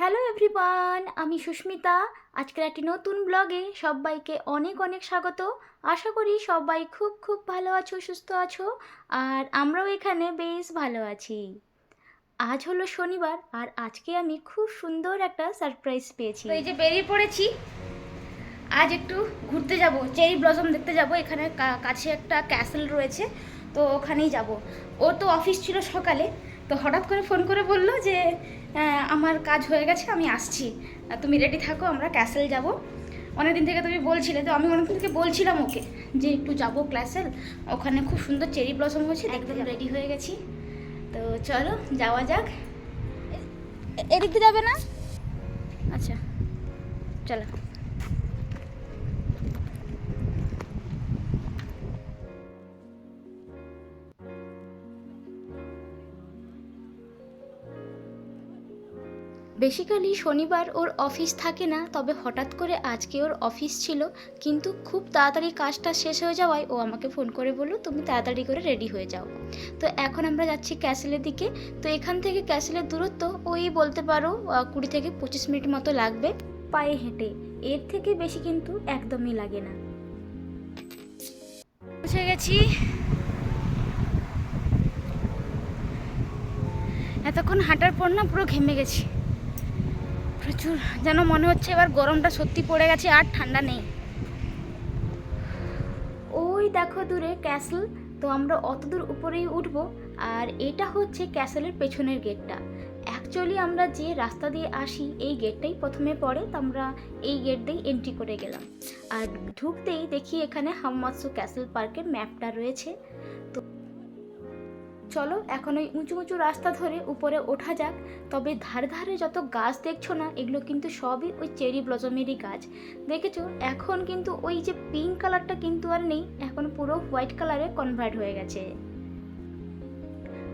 Hello everyone আমি সুস্মিতা। আজকের একটি নতুন ব্লগে সবাইকে অনেক অনেক স্বাগত। আশা করি সবাই খুব খুব ভালো আছো, সুস্থ আছো, আর আমরাও এখানে বেশ ভালো আছি। আজ হলো শনিবার, আর আজকে আমি খুব সুন্দর একটা সারপ্রাইজ পেয়েছি। এই যে বেরিয়ে পড়েছি, আজ একটু ঘুরতে যাব, চেরি ব্লসম দেখতে যাব। এখানে কাছে একটা ক্যাসেল রয়েছে, তো ওখানেই যাব। ওর তো অফিস ছিল সকালে, তো হঠাৎ করে ফোন করে বলল যে আমার কাজ হয়ে গেছে আমি আসছি। তুমি রেডি থাকো আমরা ক্যাসেল যাব। অনেকদিন থেকে তুমি বলছিলে তো আমি অনেকদিন থেকে বলছিলাম ওকে যে একটু যাব ক্যাসেল ওখানে খুব সুন্দর চেরি ব্লসম হয়েছে একদম রেডি হয়ে গেছি। তো চলো যাওয়া যাক। এদিক দিয়ে যাবে না? আচ্ছা চলো। বেসিক্যালি শনিবার ওর অফিস থাকে না, তবে হঠাৎ করে আজকে ওর অফিস ছিল, কিন্তু খুব তাড়াতাড়ি কাজটা শেষ হয়ে যাওয়ায় ও আমাকে ফোন করে বলল, তুমি তাড়াতাড়ি করে রেডি হয়ে যাও। তো এখন আমরা যাচ্ছি ক্যাসেলের দিকে, তো এখান থেকে ক্যাসেলের দূরত্ব, ওই বলতে পারো কুড়ি থেকে পঁচিশ মিনিট মতো লাগবে। পায়ে হেঁটে, এর থেকে বেশি কিন্তু একদমই লাগে না। পৌঁছে গেছি। এতক্ষণ হাঁটার পর না পুরো ঘেমে গেছি। প্রচুর, যেন মনে হচ্ছে এবার গরমটা সত্যি পড়ে গেছে আর ঠান্ডা নেই। ওই দেখো দূরে ক্যাসেল, তো আমরা অত দূর উপরেই উঠবো, আর এটা হচ্ছে ক্যাসেলের পেছনের গেটটা। অ্যাকচুয়ালি আমরা যে রাস্তা দিয়ে আসি, এই গেটটাই প্রথমে পড়ে, তো আমরা এই গেট দিয়েই এন্ট্রি করে গেলাম। আর ঢুকতেই দেখি এখানে হাম্মাৎসু ক্যাসেল পার্কের ম্যাপটা রয়েছে। তো চলো এখন ওই উঁচু উঁচু রাস্তা ধরে উপরে ওঠা যাক। তবে ধারে ধারে যত গাছ দেখছ না, এগুলো কিন্তু সবই ওই চেরি ব্লজমেরই গাছ। দেখেছ? এখন কিন্তু ওই যে পিঙ্ক কালারটা কিন্তু আর নেই, এখন পুরো হোয়াইট কালারে কনভার্ট হয়ে গেছে।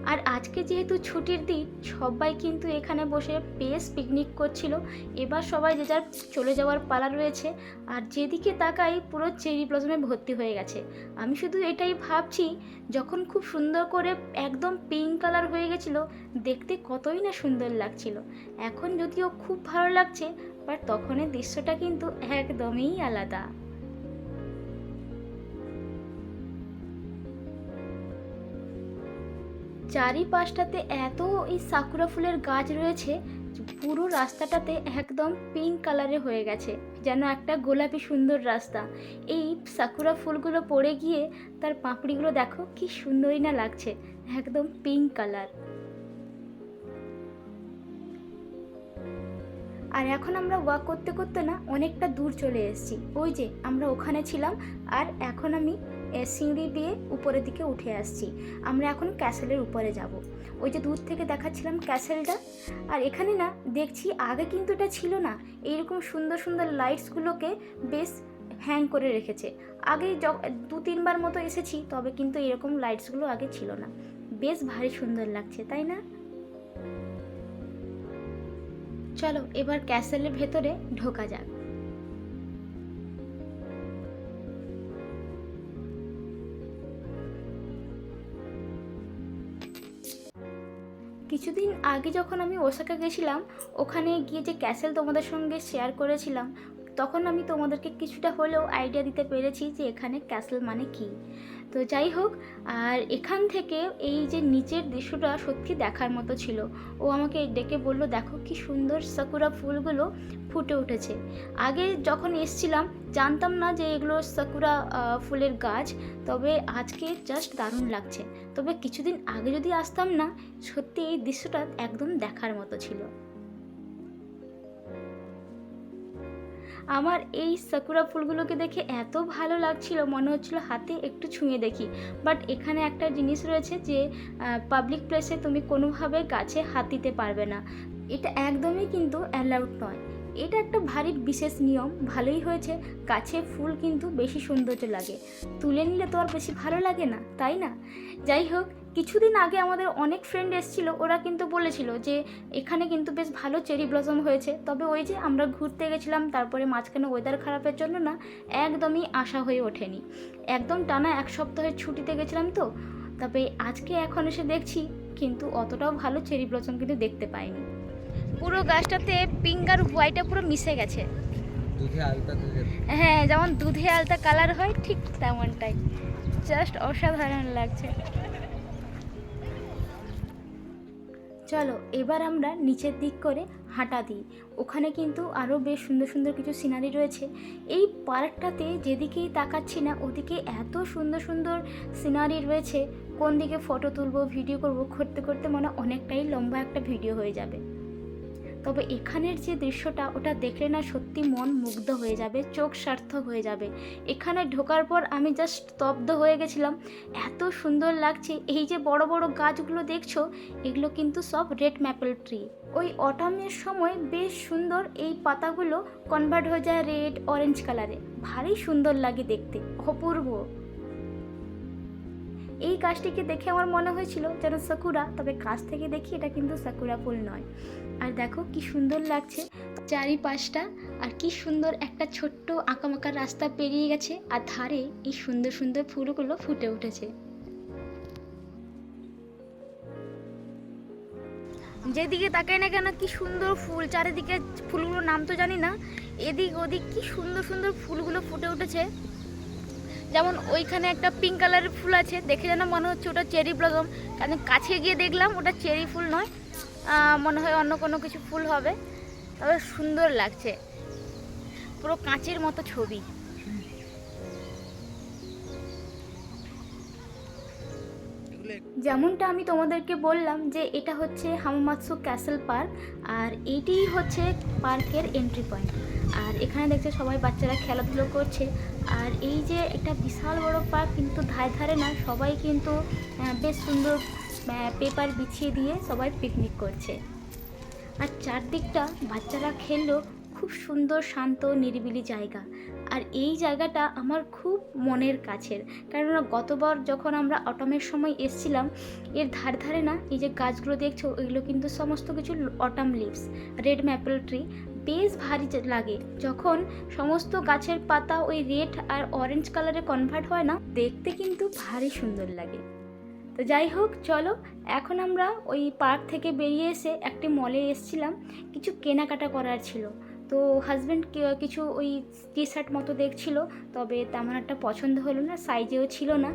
আর আজকে যেহেতু ছুটির দিন, সবাই কিন্তু এখানে বসে বেশ পিকনিক করছিল। এবার সবাই যে যার চলে যাওয়ার পালা রয়েছে। আর যেদিকে তাকাই পুরো চেরি ব্লজমে ভর্তি হয়ে গেছে। আমি শুধু এটাই ভাবছি, যখন খুব সুন্দর করে একদম পিঙ্ক কালার হয়ে গেছিল, দেখতে কতই না সুন্দর লাগছিল। এখন যদিও খুব ভালো লাগছে বাট তখনের দৃশ্যটা কিন্তু একদমই আলাদা। চারিপাশটাতে এত এই সাকুরা ফুলের গাছ রয়েছে, পুরো রাস্তাটাতে একদম পিঙ্ক কালারে হয়ে গেছে, যেন একটা গোলাপি সুন্দর রাস্তা। এই সাকুরা ফুলগুলো পড়ে গিয়ে তার পাপড়িগুলো দেখো কি সুন্দরই না লাগছে, একদম পিঙ্ক কালার আর এখন আমরা ওয়াক করতে করতে না অনেকটা দূর চলে এসেছি, ওই যে আমরা ওখানে ছিলাম, আর এখন আমি সিঁড়ি দিয়ে উপরের দিকে উঠে আসছি। আমরা এখন ক্যাসেলের উপরে যাব। ওই যে দূর থেকে দেখাচ্ছিলাম ক্যাসেলটা। আর এখানে না, দেখছি আগে কিন্তু এটা ছিল না। এইরকম সুন্দর সুন্দর লাইটসগুলোকে বেশ হ্যাং করে রেখেছে। আগে য- দু তিনবার মতো এসেছি, তবে কিন্তু এরকম লাইটসগুলো আগে ছিল না। বেশ ভারী সুন্দর লাগছে, তাই না? চলো, এবার ক্যাসেলের ভেতরে ঢোকা যাক। কিছুদিন আগে যখন আমি ওসাকা গেছিলাম, ওখানে গিয়ে যে ক্যাসেল তোমাদের সঙ্গে শেয়ার করেছিলাম, তখন আমি তোমাদেরকে কিছুটা হলেও আইডিয়া দিতে পেরেছি যে এখানে ক্যাসেল মানে কি। তো যাই হোক, আর এখান থেকে এই যে নিচের দৃশ্যটা সত্যি দেখার মতো ছিল। ও আমাকে ডেকে বলল, দেখো কি সুন্দর সাকুরা ফুলগুলো ফুটে উঠেছে। আগে যখন এসছিলাম, জানতাম না যে এগুলো সাকুরা ফুলের গাছ, তবে আজকে জাস্ট দারুণ লাগছে। তবে কিছুদিন আগে যদি আসতাম না, সত্যি এই দৃশ্যটা একদম দেখার মতো ছিল। আমার এই সাকুরা ফুলগুলোকে দেখে এত ভালো লাগছিল, মনে হচ্ছিল হাতে একটু ছুঁয়ে দেখি। বাট এখানে একটা জিনিস রয়েছে যে পাবলিক প্লেসে তুমি কোনোভাবে গাছে হাত দিতে পারবে না। এটা একদমই কিন্তু অ্যালাউড নয়। এটা একটা ভারী বিশেষ নিয়ম, ভালোই হয়েছে। গাছে ফুল কিন্তু বেশি সৌন্দর্য লাগে। তুলে নিলে তো আর বেশি ভালো লাগে না, তাই না? যাই হোক, কিছুদিন আগে আমাদের অনেক ফ্রেন্ড এসেছিল, ওরা কিন্তু বলেছিল যে এখানে কিন্তু বেশ ভালো চেরি ব্লসম হয়েছে। তবে ওই যে আমরা ঘুরতে গেছিলাম, তারপরে মাঝখানে ওয়েদার খারাপের জন্য না, একদমই আশা হয়ে ওঠেনি। একদম টানা এক সপ্তাহের ছুটিতে গেছিলাম তো, তবে আজকে এখন এসে দেখছি, কিন্তু অতটাও ভালো চেরি ব্লসম কিন্তু দেখতে পাইনি। পুরো গাছটাতে পিঙ্ক আর হোয়াইটটা পুরো মিশে গেছে। দুধে আলতা দুধে? হ্যাঁ যেমন দুধে আলতা কালার হয় ঠিক তেমনটাই। জাস্ট অসাধারণ লাগছে। চলো এবার আমরা নিচের দিক করে হাঁটা দিই। ওখানে কিন্তু আরও বেশ সুন্দর সুন্দর কিছু সিনারি রয়েছে। এই পার্কটাতে যেদিকেই তাকাচ্ছি না ওদিকে এত সুন্দর সুন্দর সিনারি রয়েছে। কোন দিকে ফটো তুলবো ভিডিও করব করতে করতে মনে হয় অনেকটাই লম্বা একটা ভিডিও হয়ে যাবে। তবে এখানের যে দৃশ্যটা, ওটা দেখলে না সত্যি মন মুগ্ধ হয়ে যাবে, চোখ সার্থক হয়ে যাবে। এখানে ঢোকার পর আমি জাস্ট স্তব্ধ হয়ে গেছিলাম। এত সুন্দর লাগছে, এই যে বড় বড় গাছগুলো দেখছ, এগুলো কিন্তু সব রেড ম্যাপেল ট্রি ওই অটামের সময় বেশ সুন্দর এই পাতাগুলো কনভার্ট হয়ে যায় রেড অরেঞ্জ কালারে ভারী সুন্দর লাগে দেখতে, অপূর্ব। এই গাছটিকে দেখে আমার মনে হয়েছিল যেন সাকুরা, তবে কাছ থেকে দেখি এটা কিন্তু সাকুরা ফুল নয়। আর দেখো কি সুন্দর লাগছে চারিপাশটা, আর কি সুন্দর একটা ছোট্ট আঁকামাকা রাস্তা পেরিয়ে গেছে, আর ধারে এই সুন্দর সুন্দর ফুলগুলো ফুটে উঠেছে। যেদিকে তাকাই না কেন কি সুন্দর ফুল, চারিদিকে ফুলগুলোর নাম তো জানি না, এদিক ওদিক কি সুন্দর সুন্দর ফুলগুলো ফুটে উঠেছে। যেমন ওইখানে একটা পিঙ্ক কালারের ফুল আছে, দেখে যেন মনে হচ্ছে ওটা চেরি ব্লগম কারণ কাছে গিয়ে দেখলাম ওটা চেরি ফুল নয় মনে হয় অন্য কোনো কিছু ফুল হবে। তবে সুন্দর লাগছে। পুরো কাঁচের মতো ছবি। যেমনটা আমি তোমাদেরকে বললাম যে এটা হচ্ছে হামামাৎসু ক্যাসেল পার্ক, আর এইটিই হচ্ছে পার্কের এন্ট্রি পয়েন্ট আর এখানে দেখছে সবাই বাচ্চারা খেলাধুলো করছে। আর এই যে একটা বিশাল বড় পার্ক কিন্তু ধারে ধারে না, সবাই কিন্তু বেশ সুন্দর পেপার বিছিয়ে দিয়ে সবাই পিকনিক করছে। আর চারদিকটা বাচ্চারা খেললেও খুব সুন্দর, শান্ত, নিরিবিলি জায়গা। আর এই জায়গাটা আমার খুব মনের কাছের। কেননা গতবার যখন আমরা অটমের সময় এসছিলাম, এর ধার ধারে না এই যে গাছগুলো দেখছ, ওইগুলো কিন্তু সমস্ত কিছু autumn leaves red maple tree বেশ ভারী লাগে। যখন সমস্ত গাছের পাতা ওই রেড আর অরেঞ্জ কালারে কনভার্ট হয় না, দেখতে কিন্তু ভারী সুন্দর লাগে। তো যাই হোক, চলো, এখন আমরা ওই পার্ক থেকে বেরিয়ে এসে একটি মলে এসেছিলাম। কিছু কেনাকাটা করার ছিল। তো হাজব্যান্ড কিছু ওই টি শার্ট মতো দেখছিল, তবে তেমন একটা পছন্দ হলো না সাইজেও ছিল না।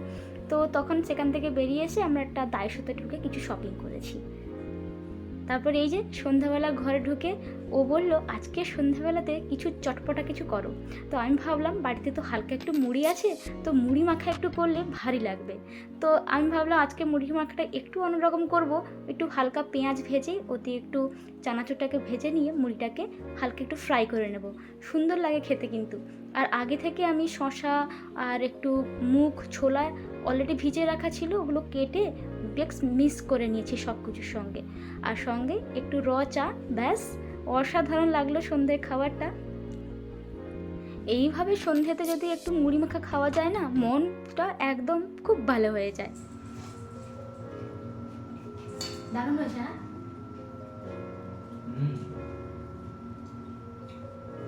তো তখন সেখান থেকে বেরিয়ে এসে আমরা একটা দায়সতে ঢুকে কিছু শপিং করেছি। তারপর এই যে সন্ধ্যাবেলা ঘরে ঢুকে ও বলল, আজকে সন্ধ্যাবেলাতে কিছু চটপটা কিছু করো। তো আমি ভাবলাম, বাড়িতে তো হালকা একটু মুড়ি আছে, তো মুড়ি মাখা একটু করলে ভারী লাগবে। তো আমি ভাবলাম, আজকে মুড়ি মাখাটা একটু অন্যরকম করব, একটু হালকা পেঁয়াজ ভেজে ওতে একটু চানাচুরটাকে ভেজে নিয়ে মুড়িটাকে হালকা একটু ফ্রাই করে নেব। সুন্দর লাগে খেতে কিন্তু। আর আগে থেকে আমি শশা আর একটু মুগ, ছোলা অলরেডি ভিজে রাখা ছিল ওগুলো কেটে বেশ মিক্স করে নিয়েছি সব কিছুর সঙ্গে। আর সঙ্গে একটু র চা ব্যাস। অসাধারণ লাগল সন্ধ্যের খাবারটা। এইভাবে সন্ধ্যেতে যদি একটু মুড়ি মাখা খাওয়া যায় না মনটা একদম খুব ভালো হয়ে যায়। দারুণ হয়েছে হ্যাঁ?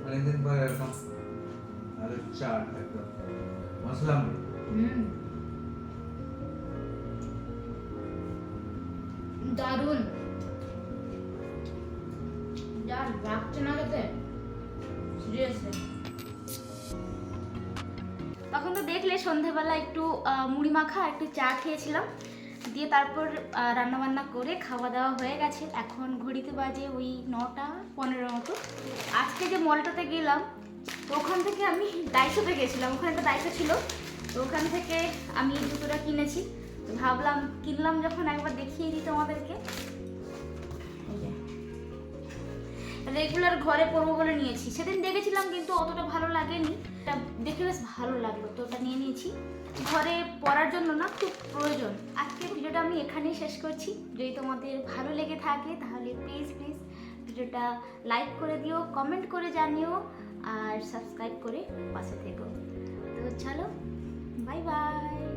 অনেকদিন পর এরকম আলু চাট একদম। মশলা মুড়ি। হুম। দারুণ। যা লাগছে না খেতে সিরিয়াসলি তখন তো দেখলে সন্ধেবেলা একটু মুড়ি মাখা, একটু চা খেয়েছিলাম। দিয়ে তারপর রান্নাবান্না করে খাওয়া দাওয়া হয়ে গেছে। এখন ঘড়িতে বাজে ওই নটা পনেরো মতো। আজকে যে মলটাতে গেলাম, তো ওখান থেকে আমি ডাইশোতে গেছিলাম। ওখানে একটা ডাইশো ছিল, তো ওখান থেকে আমি জুতোটা কিনেছি। ভাবলাম, কিনলাম যখন একবার দেখিয়ে দিই তোমাদেরকে। রেগুলার ঘরে পরবো বলে নিয়েছি। সেদিন দেখেছিলাম কিন্তু অতটা ভালো লাগেনি। এটা দেখে বেশ ভালো লাগল, তো ওটা নিয়ে নিয়েছি। ঘরে পড়ার জন্য না খুব প্রয়োজন। আজকে ভিডিওটা আমি এখানেই শেষ করছি। যদি তোমাদের ভালো লেগে থাকে তাহলে প্লিজ প্লিজ ভিডিওটা লাইক করে দিও কমেন্ট করে জানিও, আর সাবস্ক্রাইব করে পাশে থেকো। তো চলো বাই বাই